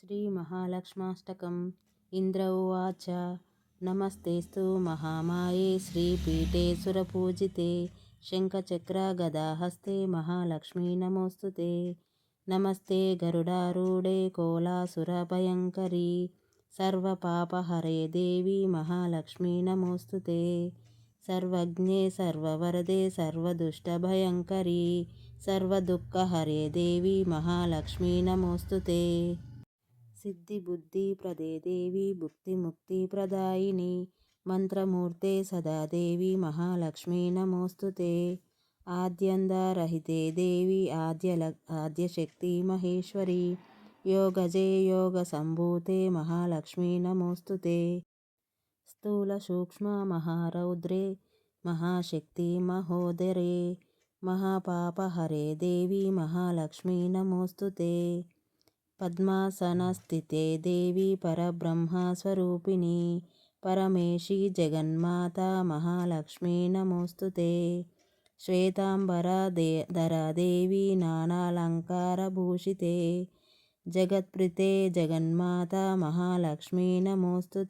श्रीमहालक्ष्माष्टकम् इन्द्र उवाच नमस्तेऽस्तु महामाये श्रीपीठे सुरपूजिते शङ्खचक्रगदाहस्ते महालक्ष्मी नमोऽस्तु ते नमस्ते गरुडारूढे कोलासुरभयङ्करी सर्वपापहरे देवी महालक्ष्मी नमोऽस्तु ते सर्वज्ञे सर्ववरदे सर्वदुष्टभयङ्करी सर्वदुःखहरे देवी महालक्ष्मी नमोऽस्तु ते सिद्धिबुद्धिप्रदे देवी भुक्तिमुक्तिप्रदायिनी मन्त्रमूर्ते सदा देवी महालक्ष्मी नमोऽस्तु ते आद्यन्तारहिते देवी आद्य आद्यशक्ति महेश्वरी योगजे योगसम्भूते महालक्ष्मी नमोऽस्तु ते स्थूलसूक्ष्ममहारौद्रे महाशक्ति महोदरे महापापहरे देवी महालक्ष्मी नमोऽस्तु ते పద్మాసనస్థితే దేవి పరబ్రహ్మస్వరూపిణి. పరమేశి జగన్మాత మహాలక్ష్మీ నమోస్తు శ్వేతాంబరధరాదేవి నానాలంకారభూషితే జగత్ప్రితే జగన్మాత మహాలక్ష్మీ నమోస్తు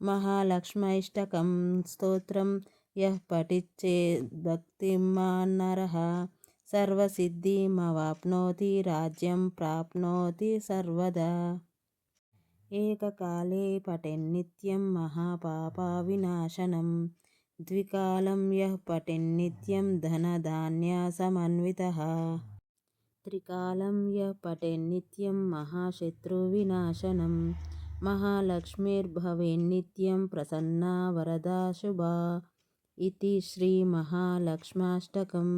మహాలక్ష్మైష్టకం స్తోత్రం యః పఠిచ్చే భక్తిమాన్నరః సర్వసిద్ధిమవాప్నోతి రాజ్యం ప్రాప్నోతి సర్వదా. ఏకకాలే పఠెన్నిత్యం మహాపాపవినాశనం ద్వికాలం యః పఠెన్నిత్యం ధనధాన్యాసమన్వితः త్రికాలం యః పఠెన్నిత్యం మహాశత్రువినాశనం మహాలక్ష్మీర్భవేన్నిత్యం ప్రసన్నా వరదా శుభా. ఇది శ్రీమహాలక్ష్మాష్టకం